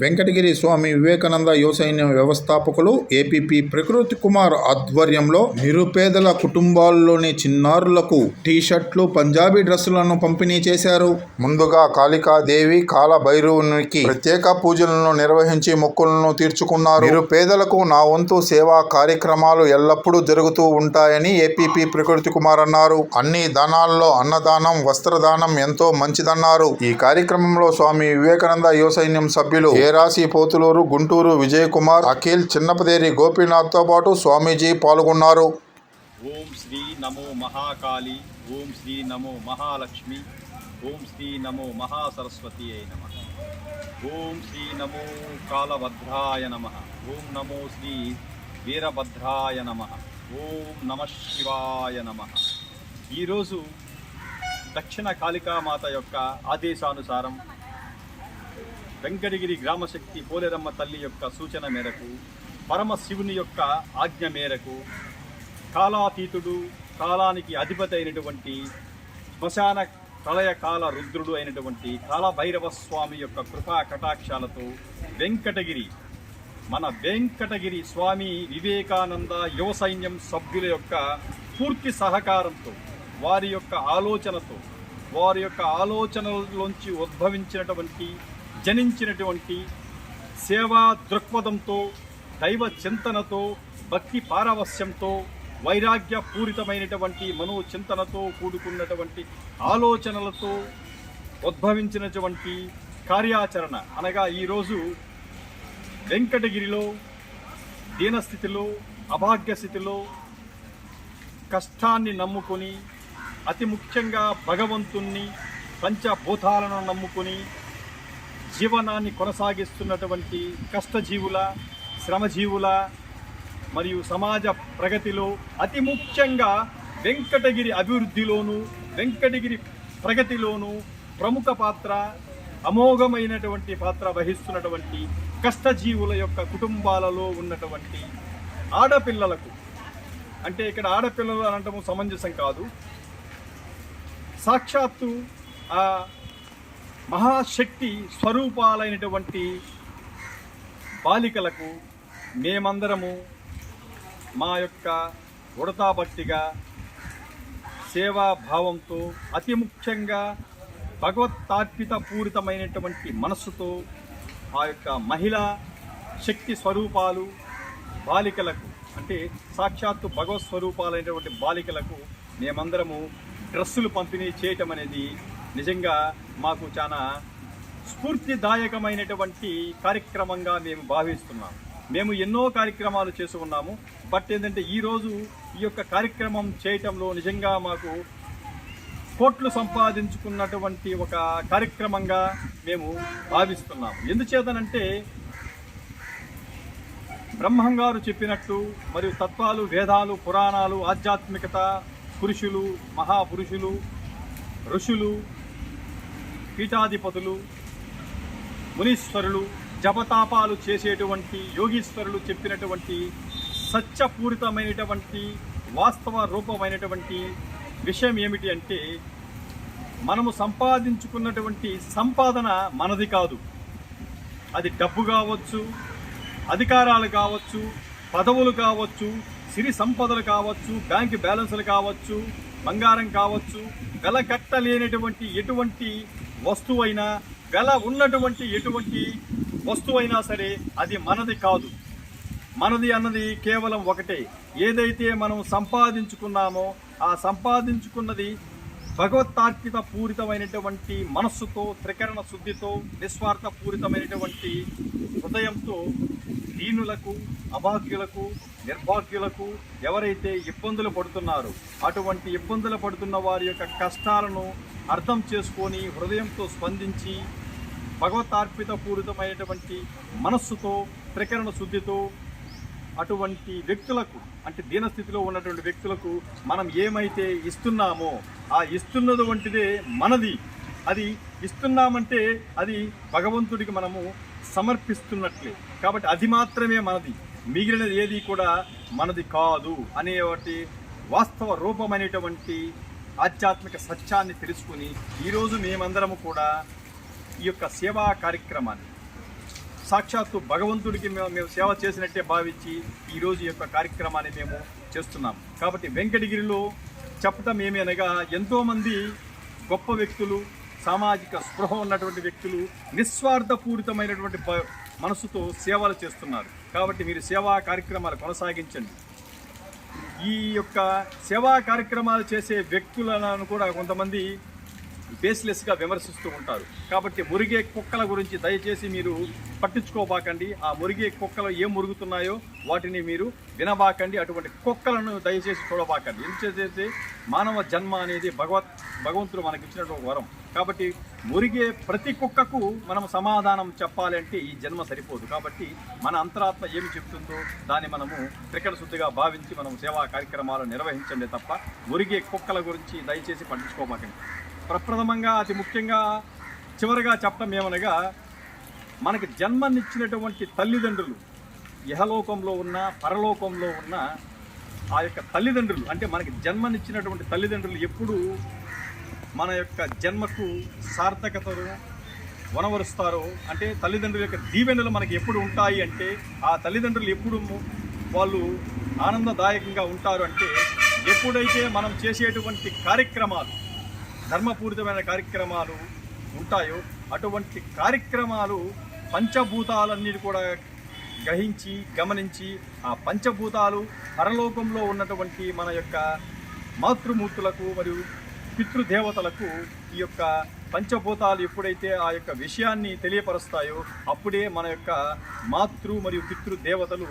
Venkatagiri Swami Vivekananda యువ సైన్యం వ్యవస్థాపకులు ఏపీపీ ప్రకృతి కుమార్ ఆధ్వర్యంలో నిరుపేదల కుటుంబాల్లోని చిన్నారులకు టీ షర్ట్లు పంజాబీ డ్రెస్సులను పంపిణీ చేశారు. ముందుగా కాళికాదేవి కాలభైరవునికి ప్రత్యేక పూజలను నిర్వహించి మొక్కులను తీర్చుకున్నారు. నిరుపేదలకు నా వంతు సేవా కార్యక్రమాలు ఎల్లప్పుడూ జరుగుతూ ఉంటాయని ఏపీపీ ప్రకృతి కుమార్ అన్నారు. అన్ని దానాల్లో అన్నదానం వస్త్రదానం ఎంతో మంచిదన్నారు. ఈ కార్యక్రమంలో స్వామి వివేకానంద యువ సైన్యం సభ్యులు ఏరాసి పోతులూరు గుంటూరు విజయ్ కుమార్ అఖిల్ చిన్నపదేరి గోపీనాథ్తో పాటు స్వామీజీ పాల్గొన్నారు. ఓం శ్రీ నమో మహాకాళి ఓం శ్రీ నమో మహాలక్ష్మి ఓం శ్రీ నమో మహాసరస్వతి అయి నమ. ఓం శ్రీ నమో కాలభద్రాయ నమ. ఓం నమో శ్రీ వీరభద్రాయ నమ. ఓం నమ శివాయ నమ. ఈరోజు దక్షిణ కాళికామాత యొక్క ఆదేశానుసారం వెంకటగిరి గ్రామశక్తి పోలేరమ్మ తల్లి యొక్క సూచన మేరకు పరమశివుని యొక్క ఆజ్ఞ మేరకు కాలాతీతుడు కాలానికి అధిపతి అయినటువంటి శ్మశాన ప్రళయ కాల రుద్రుడు అయినటువంటి కాలభైరవ స్వామి యొక్క కృపా కటాక్షాలతో వెంకటగిరి మన వెంకటగిరి స్వామి వివేకానంద యువ సైన్యం సభ్యుల యొక్క పూర్తి సహకారంతో వారి యొక్క ఆలోచనతో వారి యొక్క ఆలోచనలోంచి ఉద్భవించినటువంటి జనించినటువంటి సేవా దృక్పథంతో దైవ చింతనతో భక్తి పారవస్యంతో వైరాగ్య పూరితమైనటువంటి మనో చింతనతో కూడుకున్నటువంటి ఆలోచనలతో ఉద్భవించినటువంటి కార్యాచరణ. అనగా ఈరోజు వెంకటగిరిలో దీనస్థితిలో అభాగ్య స్థితిలో కష్టాన్ని నమ్ముకొని అతి ముఖ్యంగా భగవంతుణ్ణి పంచభూతాలను నమ్ముకొని జీవనాన్ని కొనసాగిస్తున్నటువంటి కష్టజీవుల శ్రమజీవుల మరియు సమాజ ప్రగతిలో అతి ముఖ్యంగా వెంకటగిరి అభివృద్ధిలోను వెంకటగిరి ప్రగతిలోను ప్రముఖ పాత్ర అమోఘమైనటువంటి పాత్ర వహిస్తున్నటువంటి కష్టజీవుల యొక్క కుటుంబాలలో ఉన్నటువంటి ఆడపిల్లలకు అంటే ఇక్కడ ఆడపిల్లలు అనటము సమంజసం కాదు సాక్షాత్తు ఆ మహాశక్తి స్వరూపాలైనటువంటి బాలికలకు మేమందరము మా యొక్క ఉడతాబట్టిగా సేవాభావంతో అతి ముఖ్యంగా భగవత్తార్పిత పూరితమైనటువంటి మనస్సుతో ఆ యొక్క మహిళా శక్తి స్వరూపాలు బాలికలకు అంటే సాక్షాత్తు భగవత్ స్వరూపాలైనటువంటి బాలికలకు మేమందరము డ్రెస్సులు పంపిణీ చేయటం అనేది నిజంగా మాకు చాలా స్ఫూర్తిదాయకమైనటువంటి కార్యక్రమంగా మేము భావిస్తున్నాం. మేము ఎన్నో కార్యక్రమాలు చేసి ఉన్నాము. బట్ ఏంటంటే ఈరోజు ఈ యొక్క కార్యక్రమం చేయటంలో నిజంగా మాకు కోట్లు సంపాదించుకున్నటువంటి ఒక కార్యక్రమంగా మేము భావిస్తున్నాము ఎందుచేతనంటే బ్రహ్మంగారు చెప్పినట్టు మరియు తత్వాలు వేదాలు పురాణాలు ఆధ్యాత్మికత పురుషులు మహాపురుషులు ఋషులు పీఠాధిపతులు మునీశ్వరులు జపతాపాలు చేసేటువంటి యోగీశ్వరులు చెప్పినటువంటి సత్యపూరితమైనటువంటి వాస్తవ రూపమైనటువంటి విషయం ఏమిటి అంటే మనము సంపాదించుకున్నటువంటి సంపాదన మనది కాదు. అది డబ్బు కావచ్చు అధికారాలు కావచ్చు పదవులు కావచ్చు సిరి సంపదలు కావచ్చు బ్యాంక్ బ్యాలెన్సులు కావచ్చు బంగారం కావచ్చు వెలకట్టలేనటువంటి ఎటువంటి వస్తువైనా వెల ఉన్నటువంటి ఎటువంటి వస్తువైనా సరే అది మనది కాదు. మనది అన్నది కేవలం ఒకటే. ఏదైతే మనం సంపాదించుకున్నామో ఆ సంపాదించుకున్నది భగవత్తార్పిత పూరితమైనటువంటి మనస్సుతో త్రికరణ శుద్ధితో నిస్వార్థ పూరితమైనటువంటి హృదయంతో దీనులకు అభాగ్యులకు నిర్భాగ్యులకు ఎవరైతే ఇబ్బందులు పడుతున్నారో అటువంటి ఇబ్బందులు పడుతున్న వారి యొక్క కష్టాలను అర్థం చేసుకొని హృదయంతో స్పందించి భగవతార్పిత పూరితమైనటువంటి మనస్సుతో త్రికరణ శుద్ధితో అటువంటి వ్యక్తులకు అంటే దీనస్థితిలో ఉన్నటువంటి వ్యక్తులకు మనం ఏమైతే ఇస్తున్నామో ఆ ఇస్తున్నది వంటిదే మనది. అది ఇస్తున్నామంటే అది భగవంతుడికి మనము సమర్పిస్తున్నట్లే. కాబట్టి అది మాత్రమే మనది. మిగిలినది ఏది కూడా మనది కాదు అనేటువంటి వాస్తవ రూపమైనటువంటి ఆధ్యాత్మిక సత్యాన్ని తెలుసుకుని ఈరోజు మేమందరము కూడా ఈ యొక్క సేవా కార్యక్రమాన్ని సాక్షాత్తు భగవంతుడికి మేము మేము సేవ చేసినట్టే భావించి ఈరోజు ఈ యొక్క కార్యక్రమాన్ని మేము చేస్తున్నాం కాబట్టి వెంకటగిరిలో చెప్పటం ఏమేనగా అనగా ఎంతోమంది గొప్ప వ్యక్తులు సామాజిక స్పృహ ఉన్నటువంటి వ్యక్తులు నిస్వార్థపూరితమైనటువంటి మనసుతో సేవలు చేస్తున్నారు. కాబట్టి మీరు సేవా కార్యక్రమాలు కొనసాగించండి. ఈ యొక్క సేవా కార్యక్రమాలు చేసే వ్యక్తులను కూడా కొంతమంది బేస్లెస్గా విమర్శిస్తూ ఉంటారు. కాబట్టి మురిగే కుక్కల గురించి దయచేసి మీరు పట్టించుకోబాకండి. ఆ మురిగే కుక్కలు ఏం మురుగుతున్నాయో వాటిని మీరు వినబాకండి. అటువంటి కుక్కలను దయచేసి చూడబాకండి. ఎందుచేతే మానవ జన్మ అనేది భగవత్ భగవంతుడు మనకి ఇచ్చినటువంటి వరం. కాబట్టి మురిగే ప్రతి కుక్కకు మనం సమాధానం చెప్పాలంటే ఈ జన్మ సరిపోదు. కాబట్టి మన అంతరాత్మ ఏమి చెప్తుందో దాన్ని మనము త్రికట శుద్ధిగా భావించి మనం సేవా కార్యక్రమాలు నిర్వహించండి తప్ప మురిగే కుక్కల గురించి దయచేసి పట్టించుకోమాకండి ప్రప్రథమంగా అతి ముఖ్యంగా చివరిగా చెప్పడం ఏమనగా మనకి జన్మనిచ్చినటువంటి తల్లిదండ్రులు ఇహలోకంలో ఉన్న పరలోకంలో ఉన్న ఆ యొక్క తల్లిదండ్రులు అంటే మనకి జన్మనిచ్చినటువంటి తల్లిదండ్రులు ఎప్పుడూ మన యొక్క జన్మకు సార్థకతను వనవరుస్తారో అంటే తల్లిదండ్రుల యొక్క దీవెనలు మనకి ఎప్పుడు ఉంటాయి అంటే ఆ తల్లిదండ్రులు ఎప్పుడు వాళ్ళు ఆనందదాయకంగా ఉంటారు అంటే ఎప్పుడైతే మనం చేసేటువంటి కార్యక్రమాలు ధర్మపూరితమైన కార్యక్రమాలు ఉంటాయో అటువంటి కార్యక్రమాలు పంచభూతాలన్నిటి కూడా గ్రహించి గమనించి ఆ పంచభూతాలు పరలోకంలో ఉన్నటువంటి మన యొక్క మాతృమూర్తులకు మరియు పితృదేవతలకు ఈ యొక్క పంచభూతాలు ఎప్పుడైతే ఆ యొక్క విషయాన్ని తెలియపరుస్తాయో అప్పుడే మన యొక్క మాతృ మరియు పితృదేవతలు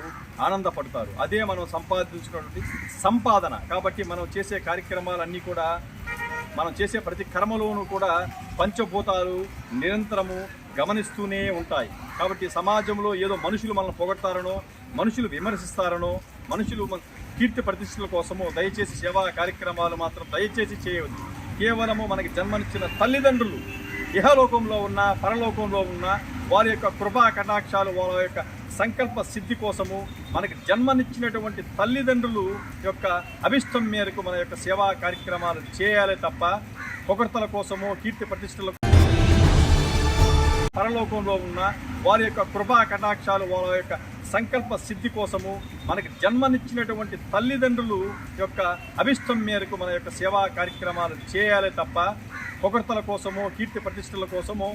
ఆనందపడతారు. అదే మనం సంపాదించుకున్నటువంటి సంపాదన. కాబట్టి మనం చేసే కార్యక్రమాలన్నీ కూడా మనం చేసే ప్రతి కర్మలోనూ కూడా పంచభూతాలు నిరంతరము గమనిస్తూనే ఉంటాయి. కాబట్టి సమాజంలో ఏదో మనుషులు మనల్ని పొగడతారనో మనుషులు విమర్శిస్తారనో మనుషులు కీర్తి ప్రతిష్టల కోసమో దయచేసి సేవా కార్యక్రమాలు మాత్రం దయచేసి చేయవద్దు. కేవలము మనకి జన్మనిచ్చిన తల్లిదండ్రులు ఇహలోకంలో ఉన్న పరలోకంలో ఉన్న వారి యొక్క కృపా కటాక్షాలు వారి యొక్క సంకల్ప సిద్ధి కోసము మనకి జన్మనిచ్చినటువంటి తల్లిదండ్రులు యొక్క అభిష్టం మేరకు మన యొక్క సేవా కార్యక్రమాలు చేయాలి తప్ప పొగడ్తల కోసము కీర్తి ప్రతిష్టల పరలోకంలో ఉన్న వారి యొక్క కృపా కటాక్షాలు వారి యొక్క సంకల్ప సిద్ధి కోసము మనకి జన్మనిచ్చినటువంటి తల్లిదండ్రులు యొక్క అభిష్టం మేరకు మన యొక్క సేవా కార్యక్రమాలు చేయాలి తప్ప పొగడ్తల కోసము కీర్తి ప్రతిష్టల కోసము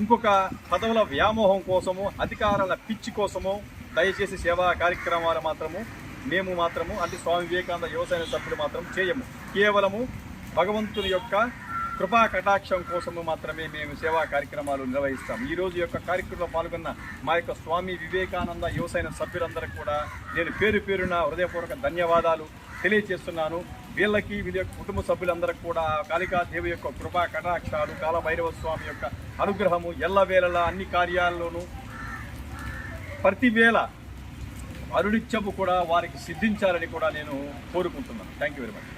ఇంకొక పదవుల వ్యామోహం కోసము అధికారాల పిచ్చి కోసము దయచేసి సేవా కార్యక్రమాలు మాత్రము మేము మాత్రము అంటే స్వామి వివేకానంద యువసేన సభ్యులు మాత్రం చేయము. కేవలము భగవంతుని యొక్క కృపా కటాక్షం కోసము మాత్రమే మేము సేవా కార్యక్రమాలు నిర్వహిస్తాం ఈ రోజు యొక్క కార్యక్రమంలో పాల్గొన్న మా యొక్క స్వామి వివేకానంద యువసైన సభ్యులందరూ కూడా నేను పేరు పేరున హృదయపూర్వక ధన్యవాదాలు తెలియజేస్తున్నాను. వీళ్ళకి వీళ్ళ యొక్క కుటుంబ సభ్యులందరికీ కూడా కాళికాదేవి యొక్క కృపా కటాక్షాలు కాలభైరవ స్వామి యొక్క అనుగ్రహము ఎల్లవేళలా అన్ని కార్యాల్లోనూ ప్రతి వేళ అరుడిచ్చపు కూడా వారికి సిద్ధించాలని కూడా నేను కోరుకుంటున్నాను. Thank you very much